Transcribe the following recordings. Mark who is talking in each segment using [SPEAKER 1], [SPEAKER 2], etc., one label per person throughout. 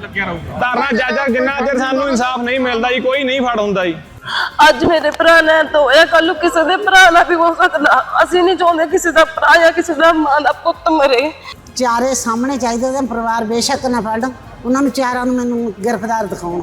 [SPEAKER 1] ਲੱਗਿਆ ਰਹੂਗਾ।
[SPEAKER 2] ਧਰਨਾ ਜਾਜਾ ਜਿੰਨਾ ਚਿਰ ਸਾਨੂੰ ਇਨਸਾਫ ਨਹੀਂ ਮਿਲਦਾ ਜੀ ਕੋਈ ਨਹੀਂ ਫੜ ਹੁੰਦਾ ਜੀ।
[SPEAKER 3] ਅੱਜ ਮੇਰੇ ਭਰਾ ਨੇ ਧੋਇਆ ਕੱਲ ਨੂੰ ਕਿਸੇ ਦੇ ਭਰਾ ਨਾਲ ਵੀ ਹੋ ਸਕਦਾ। ਅਸੀਂ ਨਹੀਂ ਚਾਹੁੰਦੇ ਕਿਸੇ ਦਾ ਭਰਾ ਜਾਂ ਕਿਸੇ ਦਾ ਮਾਂ ਦਾ ਪੁੱਤ ਮਰੇ।
[SPEAKER 4] ਚਾਰੇ ਸਾਹਮਣੇ ਚਾਹੀਦੇ ਉਹਦਾ ਪਰਿਵਾਰ ਬੇਸ਼ੱਕ ਨਾ ਫੜਨ ਉਹਨਾਂ ਨੂੰ ਚਾਰਾਂ ਨੂੰ ਮੈਨੂੰ ਗ੍ਰਿਫਤਾਰ ਦਿਖਾਉਣ।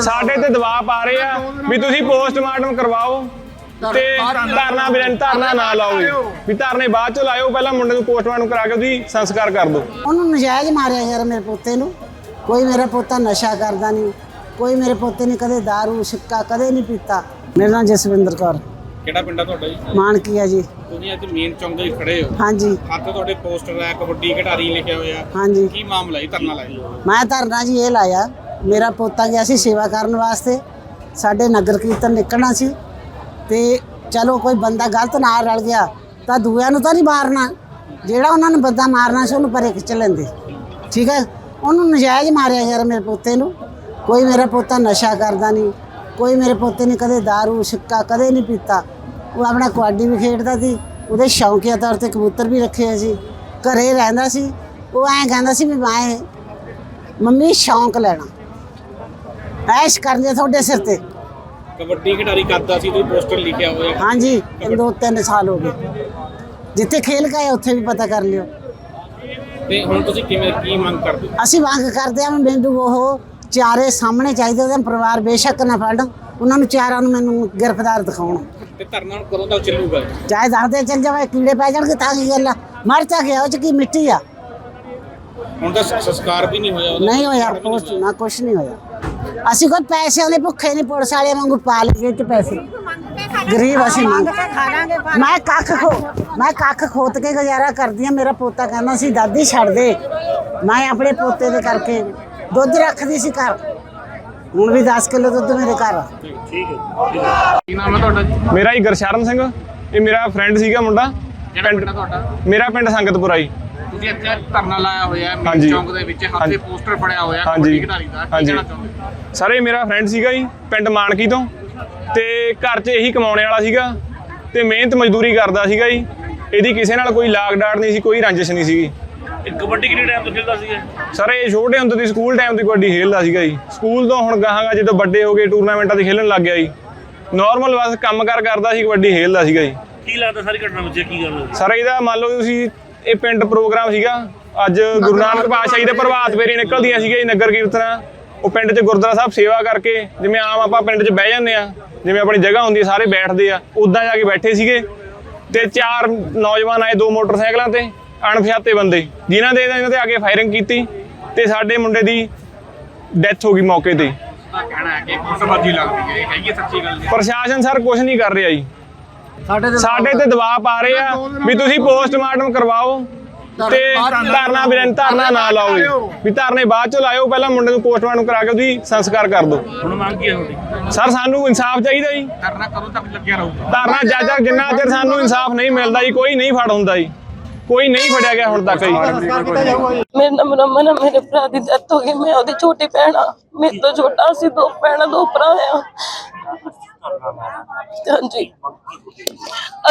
[SPEAKER 2] ਸਾਡੇ ਤੇ ਦਬਾਅ ਪਾ ਰਹੇ ਆ ਵੀ ਤੁਸੀਂ ਪੋਸਟਮਾਰਟਮ ਕਰਵਾਓ ਤੇ ਧਰਨਾ ਬਿਰਨ ਧਰਨਾ ਨਾ ਲਾਓ। ਵੀ ਧਰਨੇ ਬਾਅਦ ਚ ਲਾਇਓ ਪਹਿਲਾਂ ਮੁੰਡੇ ਨੂੰ ਪੋਸਟਮਾਰਟਮ ਕਰਾ ਕੇ ਉਹਦੀ ਸੰਸਕਾਰ ਕਰ ਦਿਓ।
[SPEAKER 4] ਉਹਨੂੰ ਨਜਾਇਜ਼ ਮਾਰਿਆ ਯਾਰ ਮੇਰੇ ਪੋਤੇ ਨੂੰ। ਕੋਈ ਮੇਰਾ ਪੋਤਾ ਨਸ਼ਾ ਕਰਦਾ ਨਹੀਂ ਕੋਈ ਮੇਰੇ ਪੋਤੇ ਨੇ ਕਦੇ दारू ਸਿੱਕਾ ਕਦੇ ਨਹੀਂ ਪੀਤਾ। ਮੇਰਾ ਨਾਮ ਜਸਵਿੰਦਰ ਕੌਰ।
[SPEAKER 1] ਕਿਹੜਾ ਪਿੰਡ ਆ ਤੁਹਾਡਾ ਜੀ?
[SPEAKER 4] ਮਾਨਕੀਆ ਜੀ।
[SPEAKER 1] ਤੁਸੀਂ ਅੱਜ ਮੇਨ ਚੌਂਕ ਦੇ ਖੜੇ ਹੋ।
[SPEAKER 4] ਹਾਂਜੀ।
[SPEAKER 1] ਹੱਥ ਤੁਹਾਡੇ ਪੋਸਟਰ ਹੈ ਕਬੱਡੀ ਖਿਡਾਰੀ ਲਿਖਿਆ ਹੋਇਆ।
[SPEAKER 4] ਹਾਂਜੀ।
[SPEAKER 1] ਕੀ ਮਾਮਲਾ ਹੈ ਧਰਨਾ ਲਾਇਆ?
[SPEAKER 4] ਮੈਂ ਧਰਨਾ ਜੀ ਇਹ ਲਾਇਆ ਮੇਰਾ ਪੋਤਾ ਗਿਆ ਸੀ ਸੇਵਾ ਕਰਨ ਵਾਸਤੇ। ਸਾਡੇ ਨਗਰ ਕੀਰਤਨ ਨਿਕਲਣਾ ਸੀ। ਤੇ ਚਲੋ ਕੋਈ ਬੰਦਾ ਗਲਤ ਨਾਲ ਰਲ ਗਿਆ ਤਾਂ ਦੂਆਂ ਨੂੰ ਤਾਂ ਨਹੀਂ ਮਾਰਨਾ। ਜਿਹੜਾ ਉਹਨਾਂ ਨੂੰ ਬੰਦਾ ਮਾਰਨਾ ਸੀ ਉਹਨੂੰ ਪਰੇ ਖਿੱਚ ਲੈਂਦੇ। ਠੀਕ ਹੈ? ਉਹਨੂੰ ਨਜਾਇਜ਼ ਮਾਰਿਆ ਯਾਰ ਮੇਰੇ ਪੋਤੇ ਨੂੰ। ਕੋਈ ਮੇਰਾ ਪੋਤਾ ਨਸ਼ਾ ਕਰਦਾ ਨਹੀਂ ਕੋਈ ਮੇਰੇ ਪੋਤੇ ਨੇ ਕਦੇ दारू ਸਿੱਕਾ ਕਦੇ ਨਹੀਂ ਪੀਤਾ। ਉਹ ਆਪਣਾ ਕਬੱਡੀ ਵੀ ਖੇਡਦਾ ਸੀ ਉਹਦੇ ਸ਼ੌਂਕੀਆ ਤੌਰ ਤੇ ਕਬੂਤਰ ਵੀ ਰੱਖੇ ਸੀ ਘਰੇ ਰਹਿੰਦਾ ਸੀ। ਉਹ ਐਂ ਕਹਿੰਦਾ ਸੀ ਵੀ ਮੈਂ ਮੰਮੀ ਸ਼ੌਂਕ ਲੈਣਾ। ਐਸ਼ ਕਰਨੀ ਤੁਹਾਡੇ ਸਿਰ ਤੇ।
[SPEAKER 1] ਕਬੱਡੀ ਖਿਡਾਰੀ ਕਰਦਾ ਸੀ ਤੁਸੀਂ ਪੋਸਟਰ ਲਿਖਿਆ ਹੋਇਆ।
[SPEAKER 4] ਹਾਂਜੀ ਦੋ ਤਿੰਨ ਸਾਲ ਹੋ ਗਏ। ਜਿੱਥੇ ਖੇਲ ਗਏ ਉੱਥੇ ਵੀ ਪਤਾ ਕਰ ਲਿਓ।
[SPEAKER 1] ਤੇ ਹੁਣ ਤੁਸੀਂ ਕਿਵੇਂ ਕੀ ਮੰਗ ਕਰਦੇ ਹੋ?
[SPEAKER 4] ਅਸੀਂ ਮੰਗ ਕਰਦੇ ਹਾਂ ਮੈਨੂੰ ਉਹ ਚਾਰੇ ਸਾਹਮਣੇ ਚਾਹੀਦੇ ਉਹਦਾ ਪਰਿਵਾਰ ਬੇਸ਼ੱਕ ਨਾ ਫੜਨ ਉਹਨਾਂ ਨੂੰ ਚਾਰਾਂ ਨੂੰ ਮੈਨੂੰ ਗ੍ਰਿਫਤਾਰ ਦਿਖਾਉਣ।
[SPEAKER 1] ਤੇ ਧਰਨਾ ਹੁਣ ਕਦੋਂ ਤੱਕ ਚੱਲੂਗਾ?
[SPEAKER 4] ਚਾਹੇ ਦਰਦੇ ਚੱਲ ਜਾਵੇ ਕੀੜੇ ਪੈ ਜਾਣਗੇ ਤਾਂ ਕੀ ਗੱਲ ਆ? ਮਰ ਚਾ ਗਿਆ ਉਹ ਚ ਕੀ ਮਿੱਟੀ ਆ?
[SPEAKER 1] ਹੁਣ ਤਾਂ ਸੰਸਕਾਰ ਵੀ ਨਹੀਂ ਹੋਇਆ ਉਹਦਾ।
[SPEAKER 4] ਨਹੀਂ ਹੋਇਆ ਕੁਛ ਨਾ ਕੁਛ ਨਹੀਂ ਹੋਇਆ। ਅਸੀਂ ਕੋਈ ਪੈਸਿਆਂ ਦੇ ਭੁੱਖੇ ਨਹੀਂ ਪੁਲਿਸ ਵਾਲੇ ਵਾਂਗੂ ਪਾ ਲਈਏ ਤੇ ਪੈਸੇ। ਗਰੀਬ ਅਸੀਂ ਮੰਗ ਮੈਂ ਕੱਖ ਖੋ ਮੈਂ ਕੱਖ ਖੋਤ ਕੇ ਗੁਜ਼ਾਰਾ ਕਰਦੀ ਆ ਮੇਰਾ ਪੋਤਾ ਕਹਿੰਦਾ ਸੀ ਦਾਦੀ ਛੱਡ ਦੇ ਮੈਂ ਆਪਣੇ ਪੋਤੇ ਦੇ ਕਰਕੇ ਦੁੱਧ ਰੱਖਦੀ ਸੀ ਘਰ ਹੁਣ ਵੀ 10 ਕਿਲੋ ਦੁੱਧ ਮੇਰੇ ਘਰ
[SPEAKER 1] ਕੀ ਨਾਮ ਹੈ ਤੁਹਾਡਾ
[SPEAKER 2] ਮੇਰਾ ਹੀ ਗੁਰਸ਼ਰਨ ਸਿੰਘ ਇਹ ਮੇਰਾ ਫਰੈਂਡ ਸੀਗਾ ਮੁੰਡਾ
[SPEAKER 1] ਪਿੰਡ ਤੁਹਾਡਾ
[SPEAKER 2] ਮੇਰਾ ਪਿੰਡ ਸੰਗਤਪੁਰਾ ਜੀ
[SPEAKER 1] ਤੁਸੀਂ ਇੱਥੇ ਧਰਨਾ ਲਾਇਆ ਹੋਇਆ ਹੈ। ਚੌਂਕ ਦੇ ਵਿੱਚ ਹੱਥੇ। ਪੋਸਟਰ ਫੜਿਆ ਹੋਇਆ
[SPEAKER 2] ਹਾਂਜੀ।
[SPEAKER 1] ਕਬੱਡੀ ਖਿਡਾਰੀ ਦਾ ਕੀ। ਕਹਿਣਾ ਚਾਹੁੰਦੇ
[SPEAKER 2] ਸਰ ਇਹ ਮੇਰਾ ਫਰੈਂਡ ਸੀਗਾ ਜੀ ਪਿੰਡ ਮਾਨਕੀ ਤੋਂ ਤੇ ਘਰ 'ਚ ਇਹੀ ਕਮਾਉਣੇ ਵਾਲਾ ਸੀਗਾ ਤੇ ਮਿਹਨਤ ਮਜ਼ਦੂਰੀ ਕਰਦਾ ਸੀਗਾ ਜੀ। ਇਹਦੀ ਕਿਸੇ ਨਾਲ ਕੋਈ ਲਾਗ ਡਾਟ ਨਹੀਂ ਸੀ ਕੋਈ ਰੰਜਿਸ਼ ਨਹੀਂ ਸੀਗੀ।
[SPEAKER 1] ਕਬੱਡੀ ਕਿਹੜੇ ਟਾਈਮ ਤੋਂ ਖੇਡਦਾ ਸੀ
[SPEAKER 2] ਸਰ ਇਹ ਛੋਟੇ ਹੁੰਦੇ ਦੀ ਸਕੂਲ ਟਾਈਮ ਦੀ ਕਬੱਡੀ ਖੇਡਦਾ ਸੀਗਾ ਜੀ। ਸਕੂਲ ਤੋਂ ਹੁਣ ਗਾਹਾਂਗਾ ਜਦੋਂ ਵੱਡੇ ਹੋ ਗਏ ਟੂਰਨਾਮੈਂਟਾਂ 'ਤੇ ਖੇਡਣ ਲੱਗ ਗਿਆ ਜੀ। ਨਾਰਮਲ ਬਸ ਕੰਮ ਕਾਰ ਕਰਦਾ ਸੀ ਕਬੱਡੀ ਖੇਡਦਾ ਸੀਗਾ ਜੀ।
[SPEAKER 5] ਕੀ ਲੱਗਦਾ ਸਾਰੀ ਘਟਨਾ ਵਿੱਚ ਕੀ ਗੱਲ ਹੋਈ
[SPEAKER 2] ਸਰ ਇਹਦਾ ਮੰਨ ਲਓ ਤੁਸੀਂ ਇਹ ਪਿੰਡ ਪ੍ਰੋਗਰਾਮ ਸੀਗਾ। ਅੱਜ ਗੁਰੂ ਨਾਨਕ ਪਾਤਸ਼ਾਹ ਜੀ ਦੇ ਪ੍ਰਭਾਤ ਫੇਰੀ ਨਿਕਲਦੀਆਂ ਸੀਗੀਆਂ ਜੀ ਨਗਰ ਕੀਰਤਨਾਂ। ਉਹ ਪਿੰਡ 'ਚ ਗੁਰਦੁਆਰਾ ਸਾਹਿਬ ਸੇਵਾ ਕਰਕੇ ਜਿਵੇਂ ਆਮ ਆਪਾਂ ਪਿੰਡ 'ਚ ਬਹਿ ਜਾਂਦੇ ਆ ਜਿਵੇਂ ਆਪਣੀ ਜਗ੍ਹਾ ਹੁੰਦੀ ਹੈ ਸਾਰੇ ਬੈਠਦੇ ਆ ਉਦਾਂ ਜਾ ਕੇ ਬੈਠੇ ਸੀਗੇ ਤੇ ਚਾਰ ਨੌਜਵਾਨ ਆਏ ਦੋ ਮੋਟਰਸਾਈਕਲਾਂ ਤੇ ਅਣਪਛਾਤੇ ਬੰਦੇ ਜਿਨ੍ਹਾਂ ਦੇ ਇਹਨਾਂ ਤੇ ਆ ਕੇ ਫਾਇਰਿੰਗ ਕੀਤੀ ਤੇ ਸਾਡੇ ਮੁੰਡੇ ਦੀ ਡੈਥ ਹੋ ਗਈ ਮੌਕੇ ਤੇ। ਹੀ।
[SPEAKER 1] ਦਾ ਕਹਿਣਾ ਹੈ ਕਿ ਗੁੱਟਬਾਜੀ ਲੱਗਦੀ ਹੈ ਇਹ ਹੈਗੀ ਹੈ ਸੱਚੀ ਗੱਲ ਜੀ
[SPEAKER 2] ਪ੍ਰਸ਼ਾਸਨ ਸਰ ਕੁਝ ਨਹੀਂ ਕਰ ਰਿਹਾ ਜੀ। ਸਾਡੇ ਤੇ ਦਬਾਅ ਪਾ ਰਹੇ ਆ ਵੀ ਤੁਸੀਂ ਪੋਸਟਮਾਰਟਮ ਕਰਵਾਓ। ਤੇ ਧਰਨਾ ਬਿਰਨ ਧਰਨਾ ਨਾ ਲਾਓ ਜੀ। ਵੀ ਧਰਨੇ ਬਾਅਦ ਚ ਲਾਇਓ ਪਹਿਲਾਂ ਮੁੰਡੇ ਨੂੰ ਪੋਸਟਮਾਰਟਮ ਕਰਾ ਕੇ ਉਹਦੀ ਸੰਸਕਾਰ ਕਰ ਦਿਓ।
[SPEAKER 5] ਹੁਣ ਮੰਗ ਕੀ ਹੈ ਤੁਹਾਡੀ?
[SPEAKER 2] ਸਰ ਸਾਨੂੰ ਇਨਸਾਫ ਚਾਹੀਦਾ ਜੀ।
[SPEAKER 1] ਧਰਨਾ ਕਦੋਂ ਤੱਕ ਲੱਗਿਆ ਰਹੂਗਾ?
[SPEAKER 2] ਧਰਨਾ ਜਾਜਾ ਜਿੰਨਾ ਚਿਰ ਸਾਨੂੰ ਇਨਸਾਫ ਨਹੀਂ ਮਿਲਦਾ ਜੀ ਕੋਈ ਨਹੀਂ ਫੜ ਹੁੰਦਾ ਜੀ। ਕੋਈ ਨਹੀਂ ਫੜਿਆ ਗਿਆ ਹੁਣ ਤੱਕ ਜੀ।
[SPEAKER 3] ਮੇਰੇ ਨਾਮ ਰਮਨ ਆ ਮੇਰੇ ਭਰਾ ਦੀ ਡੈਥ ਹੋ ਗਈ ਮੈਂ ਉਹਦੀ ਛੋਟੀ ਭੈਣ ਆ। ਮੇਰੇ ਤੋਂ ਛੋਟਾ ਸੀ ਦੋ ਭੈਣਾਂ ਦੋ ਭਰਾ ਆ। ਹਾਂਜੀ।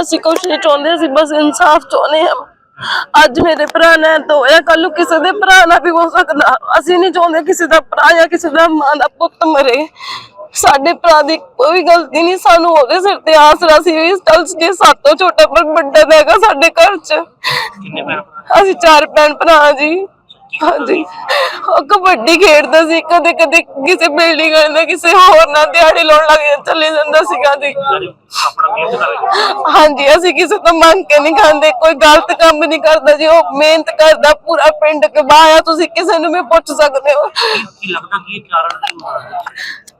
[SPEAKER 3] ਅਸੀਂ ਕੁਛ ਨਹੀਂ ਚਾਹੁੰਦੇ ਅਸੀਂ ਬਸ ਇਨਸਾਫ ਚਾਹੁੰਦੇ ਹਾਂ। ਅੱਜ ਮੇਰੇ ਭਰਾ ਨੇ ਧੋਇਆ ਕੱਲ ਨੂੰ ਕਿਸੇ ਦੇ ਭਰਾ ਨਾਲ ਵੀ ਹੋ ਸਕਦਾ। ਅਸੀਂ ਨਹੀਂ ਚਾਹੁੰਦੇ ਕਿਸੇ ਦਾ ਭਰਾ ਜਾਂ ਕਿਸੇ ਦਾ ਮਾਂ ਦਾ ਪੁੱਤ ਮਰੇ। ਸਾਡੇ ਭਰਾ ਦੀ ਕੋਈ ਗਲਤੀ ਨਹੀਂ ਸਾਨੂੰ ਉਹਦੇ ਸਿਰ ਤੇ ਆਸਰਾ ਸੀ ਇਸ ਕੱਲ ਜੇ ਸਾਤੋਂ ਛੋਟਾ ਪਰ ਵੱਡਾ ਹੈਗਾ ਸਾਡੇ ਘਰ 'ਚ।
[SPEAKER 5] ਕਿੰਨੇ ਭੈਣ
[SPEAKER 3] ਅਸੀਂ ਚਾਰ ਭੈਣ ਭਰਾ ਜੀ। ਹਾਂਜੀ। ਉਹ ਕਬੱਡੀ ਖੇਡਦਾ ਸੀ ਕਦੇ ਕਦੇ ਕਿਸੇ ਬਿਲਡਿੰਗ ਦੇ ਕਿਸੇ ਹੋਰ ਨਾਲ ਦਿਹਾੜੀ ਲਾਉਣ ਲੱਗ ਜਾਂਦਾ ਚਲੇ ਜਾਂਦਾ ਸੀਗਾ ਜੀ। ਹਾਂਜੀ ਅਸੀਂ ਕਿਸੇ ਤੋਂ ਮੰਗ ਕੇ ਨਹੀਂ ਖਾਂਦੇ ਕੋਈ ਗਲਤ ਕੰਮ ਨਹੀਂ ਕਰਦਾ ਜੀ ਉਹ ਮਿਹਨਤ ਕਰਦਾ ਪੂਰਾ ਪਿੰਡ ਕਬਾਇਆ ਤੁਸੀਂ ਕਿਸੇ ਨੂੰ ਵੀ ਪੁੱਛ ਸਕਦੇ ਹੋ।
[SPEAKER 5] ਕੀ ਲੱਗਦਾ ਕੀ ਕਾਰਨ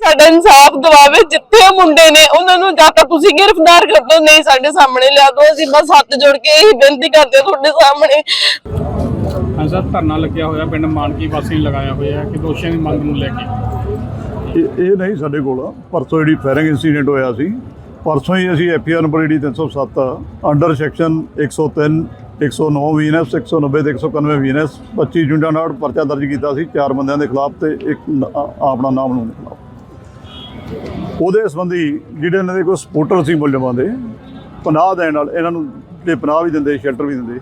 [SPEAKER 3] ਸਾਡਾ ਇਨਸਾਫ ਦਿਵਾਵੇ ਜਿੱਥੇ ਉਹ ਮੁੰਡੇ ਨੇ ਉਹਨਾਂ ਨੂੰ ਜਾਂ ਤਾਂ ਤੁਸੀਂ ਗ੍ਰਿਫਤਾਰ ਕਰ ਦਿਓ ਨਹੀਂ ਸਾਡੇ ਸਾਹਮਣੇ ਲਿਆ ਦਿਓ। ਅਸੀਂ ਬਸ ਹੱਥ ਜੋੜ ਕੇ ਇਹੀ ਬੇਨਤੀ ਕਰਦੇ ਹਾਂ ਤੁਹਾਡੇ ਸਾਹਮਣੇ।
[SPEAKER 1] ਹਾਂ ਸਰ ਧਰਨਾ ਲੱਗਿਆ ਹੋਇਆ ਪਿੰਡ ਮਾਨਕੀ ਵਾਸੀ ਨੇ ਲਗਾਇਆ ਹੋਇਆ ਕਿ ਦੋਸ਼ੀਆਂ ਦੀ ਮੰਗ ਨੂੰ ਲੈ ਕੇ।
[SPEAKER 6] ਇਹ ਇਹ ਨਹੀਂ ਸਾਡੇ ਕੋਲ ਪਰਸੋਂ ਜਿਹੜੀ ਫਾਇਰਿੰਗ ਇਨਸੀਡੈਂਟ ਹੋਇਆ ਸੀ ਪਰਸੋਂ ਹੀ ਅਸੀਂ ਐਫਆਰ ਨੰਬਰ ਜਿਹੜੀ 307 ਅੰਡਰ ਸੈਕਸ਼ਨ 103 109 ਵੀਐਨਐਸ 190 ਤੇ 191 ਵੀਐਨਐਸ 25 ਜੁੰਡਾਂ ਨਾਲ ਪਰਚਾ ਦਰਜ ਕੀਤਾ ਸੀ ਚਾਰ ਬੰਦਿਆਂ ਦੇ ਖਿਲਾਫ ਤੇ ਇੱਕ ਆਪਣਾ ਨਾਮ ਨੂੰ ਦੇ ਖਿਲਾਫ। ਉਹਦੇ ਸੰਬੰਧੀ ਜਿਹੜੇ ਇਹਨਾਂ ਦੇ ਕੋਈ ਸਪੋਰਟਰ ਸੀ ਮੁਲਜ਼ਮਾਂ ਦੇ, ਪਨਾਹ ਦੇਣ ਨਾਲ ਇਹਨਾਂ ਨੂੰ ਜਿਹੜੇ ਪਨਾਹ ਵੀ ਦਿੰਦੇ, ਸ਼ੈਲਟਰ ਵੀ ਦਿੰਦੇ।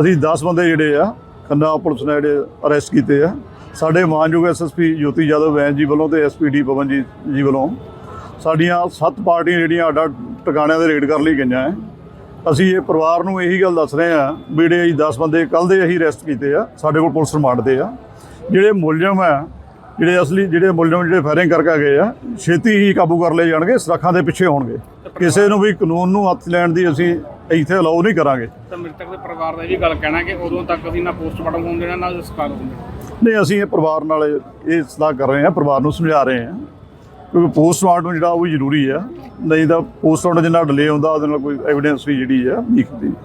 [SPEAKER 6] ਅਸੀਂ 10 ਬੰਦੇ ਜਿਹੜੇ ਆ, ਖੰਨਾ ਪੁਲਿਸ ਨੇ ਜਿਹੜੇ ਅਰੈਸਟ ਕੀਤੇ ਆ। ਸਾਡੇ ਮਾਨਯੋਗ ਐਸਐਸਪੀ ਜੋਤੀ ਯਾਦਵ ਵੈਨ ਜੀ ਵੱਲੋਂ ਤੇ ਐਸਪੀਡੀ ਪਵਨ ਜੀ ਜੀ ਵੱਲੋਂ ਸਾਡੀਆਂ ਸੱਤ ਪਾਰਟੀਆਂ ਜਿਹੜੀਆਂ ਅੱਡ ਟਿਕਾਣਿਆਂ ਦੇ ਰੇਡ ਕਰਨ ਲਈ ਗਈਆਂ ਹੈ ਅਸੀਂ ਇਹ ਪਰਿਵਾਰ ਨੂੰ ਇਹੀ ਗੱਲ ਦੱਸ ਰਹੇ ਆ ਵੀ ਜਿਹੜੇ ਅਸੀਂ 10 ਬੰਦੇ ਕੱਲ ਦੇ ਅਸੀਂ ਅਰੈਸਟ ਕੀਤੇ ਆ ਸਾਡੇ ਕੋਲ ਪੁਲਿਸ ਰਿਮਾਂਡ ਦੇ ਆ। ਜਿਹੜੇ ਮੁਲਜ਼ਮ ਆ ਜਿਹੜੇ ਅਸਲੀ ਜਿਹੜੇ ਮੁਲਜ਼ਮ ਜਿਹੜੇ ਫਾਇਰਿੰਗ ਕਰਕੇ ਗਏ ਆ ਛੇਤੀ ਹੀ ਕਾਬੂ ਕਰ ਲਏ ਜਾਣਗੇ ਸੁਰੱਖਾਂ ਦੇ ਪਿੱਛੇ ਹੋਣਗੇ। ਕਿਸੇ ਨੂੰ ਵੀ ਕਾਨੂੰਨ ਨੂੰ ਹੱਥ ਲੈਣ ਦੀ ਅਸੀਂ ਇੱਥੇ ਅਲਾਉ ਨਹੀਂ ਕਰਾਂਗੇ।
[SPEAKER 1] ਤਾਂ ਮ੍ਰਿਤਕ ਦੇ ਪਰਿਵਾਰ ਦਾ ਇਹ ਵੀ ਗੱਲ ਕਹਿਣਾ ਕਿ ਉਦੋਂ ਤੱਕ ਅਸੀਂ ਨਾ ਪੋਸਟਮਾਰਟਮ ਹੋਣ ਦੇਣਾ ਨਾ ਸੰਸਕਾਰ ਹੋਣ ਦੇਣਾ।
[SPEAKER 6] ਨਹੀਂ ਅਸੀਂ ਇਹ ਪਰਿਵਾਰ ਨਾਲ ਇਹ ਸਲਾਹ ਕਰ ਰਹੇ ਹਾਂ ਪਰਿਵਾਰ ਨੂੰ ਸਮਝਾ ਰਹੇ ਹਾਂ। ਕਿਉਂਕਿ ਪੋਸਟਮਾਰਟਮ ਜਿਹੜਾ ਉਹ ਵੀ ਜ਼ਰੂਰੀ ਆ। ਨਹੀਂ ਤਾਂ ਪੋਸਟਮਾਰਟਮ ਜਿੰਨਾ ਡਿਲੇ ਹੁੰਦਾ, ਉਹਦੇ ਨਾਲ ਕੋਈ ਐਵੀਡੈਂਸ ਵੀ ਜਿਹੜੀ ਆ ਵੀਕ ਦੀ